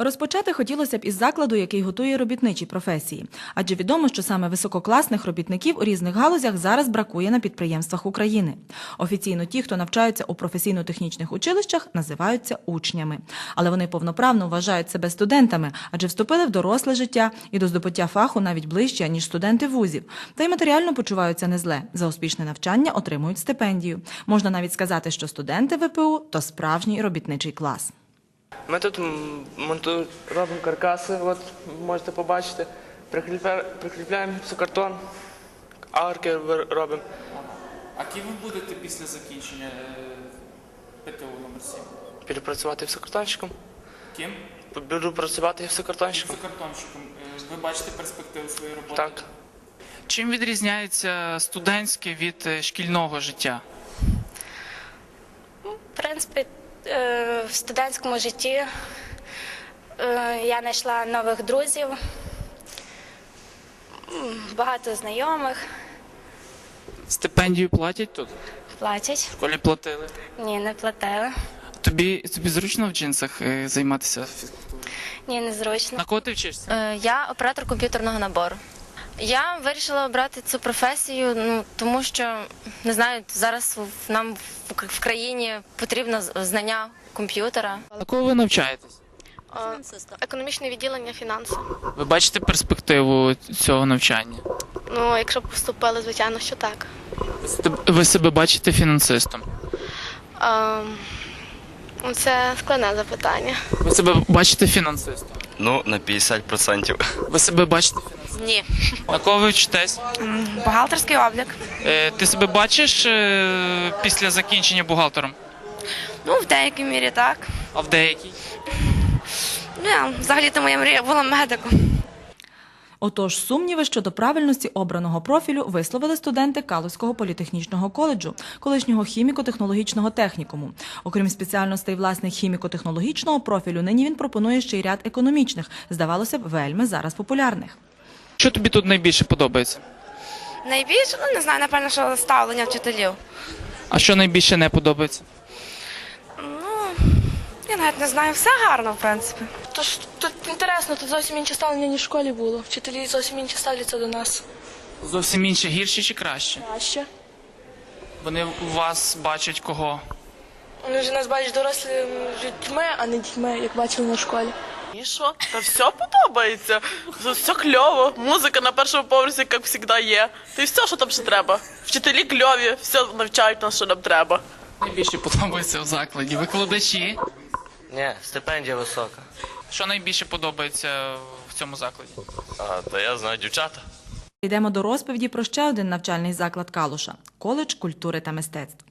Розпочати хотілося б із закладу, який готує робітничі професії, адже відомо, що саме висококласних робітників у різних галузях зараз бракує на підприємствах України. Офіційно ті, хто навчаються у професійно-технічних училищах, називаються учнями, але вони повноправно вважають себе студентами, адже вступили в доросле життя і до здобуття фаху навіть ближче ніж студенти вузів, та й матеріально почуваються не зле. За успішне навчання отримують стипендію. Можна навіть сказати, що студенти ВПУ то справжній робітничий клас. Ми тут м, монту... робимо каркаси, от можете побачити. Прикріпля... Прикріпляємо гіпсокартон, арки робимо. А ким ви будете після закінчення е, ПТУ номер 7? Перепрацювати гіпсокартончиком. Ким? Буду працювати гіпсокартончиком. Закартонщиком. Е, Ви бачите перспективу своєї роботи? Так. Чим відрізняється студентське від е, шкільного життя? В принципі, в студентському житті е, я знайшла нових друзів, багато знайомих, Стипендію платять тут? платять. В школі платили. Ні, не платили. Тобі, тобі зручно в джинсах е, займатися? Ні, незручно. На кого ти вчишся? Е, Я оператор комп'ютерного набору. Я вирішила обрати цю професію, ну тому що не знаю, зараз нам в- країні потрібно знання комп'ютера. На кого ви навчаєтесь? Економічне відділення фінанси. Ви бачите перспективу цього навчання? Ну, якщо б поступили, звичайно, що так. Ви себе- бачите фінансистом? Ем, це складне запитання. Ви себе бачите фінансистом? Ну, на 50%. Ви себе бачите? Ні. На кого ви вчитесь? Бухгалтерський облік. Е, Ти себе бачиш е, після закінчення бухгалтером? Ну, в деякій мірі так. А в деякій? Ну, взагалі то моя мрія була медиком. Отож, сумніви щодо правильності обраного профілю висловили студенти Калузького політехнічного коледжу, колишнього хіміко-технологічного технікуму. Окрім спеціальностей власне хіміко-технологічного профілю, нині він пропонує ще й ряд економічних, здавалося б, вельми зараз популярних. Що тобі тут найбільше подобається? Найбільше, ну не знаю, напевно, що ставлення вчителів. А що найбільше не подобається? Ну, я навіть не знаю, все гарно, в принципі. Тож тут інтересно, тут зовсім інше ставлення, ніж в школі було. Вчителі зовсім інше ставляться до нас. Зовсім інше, гірше чи краще? Краще. Вони у вас бачать кого? Вони вже нас бачать дорослими людьми, а не дітьми, як бачили на школі. І що? Та все подобається. Все кльово. Музика на першому поверсі, як завжди, є. Та й все, що там ще треба. Вчителі кльові, все навчають нас, що нам треба. Найбільше подобається в закладі? Викладачі. Ні, стипендія висока. Що найбільше подобається в цьому закладі? А, та я знаю дівчата. Йдемо до розповіді про ще один навчальний заклад Калуша коледж культури та мистецтв.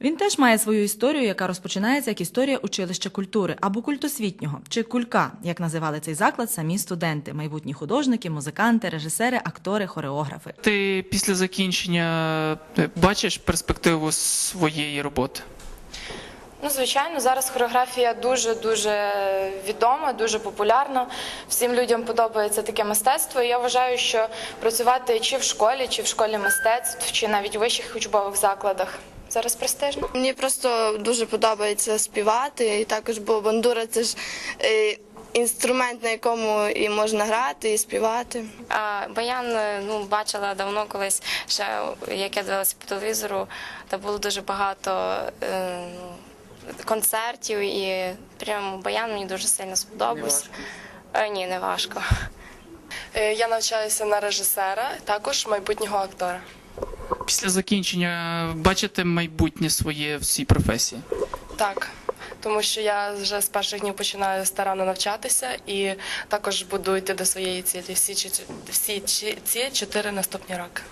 Він теж має свою історію, яка розпочинається як історія училища культури або культосвітнього, чи кулька, як називали цей заклад самі студенти, майбутні художники, музиканти, режисери, актори, хореографи. Ти після закінчення е, бачиш перспективу своєї роботи? Ну, звичайно, зараз хореографія дуже дуже відома, дуже популярна. Всім людям подобається таке мистецтво. І я вважаю, що працювати чи в школі, чи в школі мистецтв, чи навіть у вищих учбових закладах зараз престижно. Мені просто дуже подобається співати, і також, бо бандура це ж е, інструмент, на якому і можна грати, і співати. А баян е, ну, бачила давно колись, ще як я дивилася по телевізору, та було дуже багато е, концертів, і прямо баян мені дуже сильно сподобався. Е, Ні, не важко. Я навчаюся на режисера, також майбутнього актора. Після закінчення бачите майбутнє своє в цій професії? Так, тому що я вже з перших днів починаю старанно навчатися і також буду йти до своєї цілі всі, всі ці чотири наступні роки.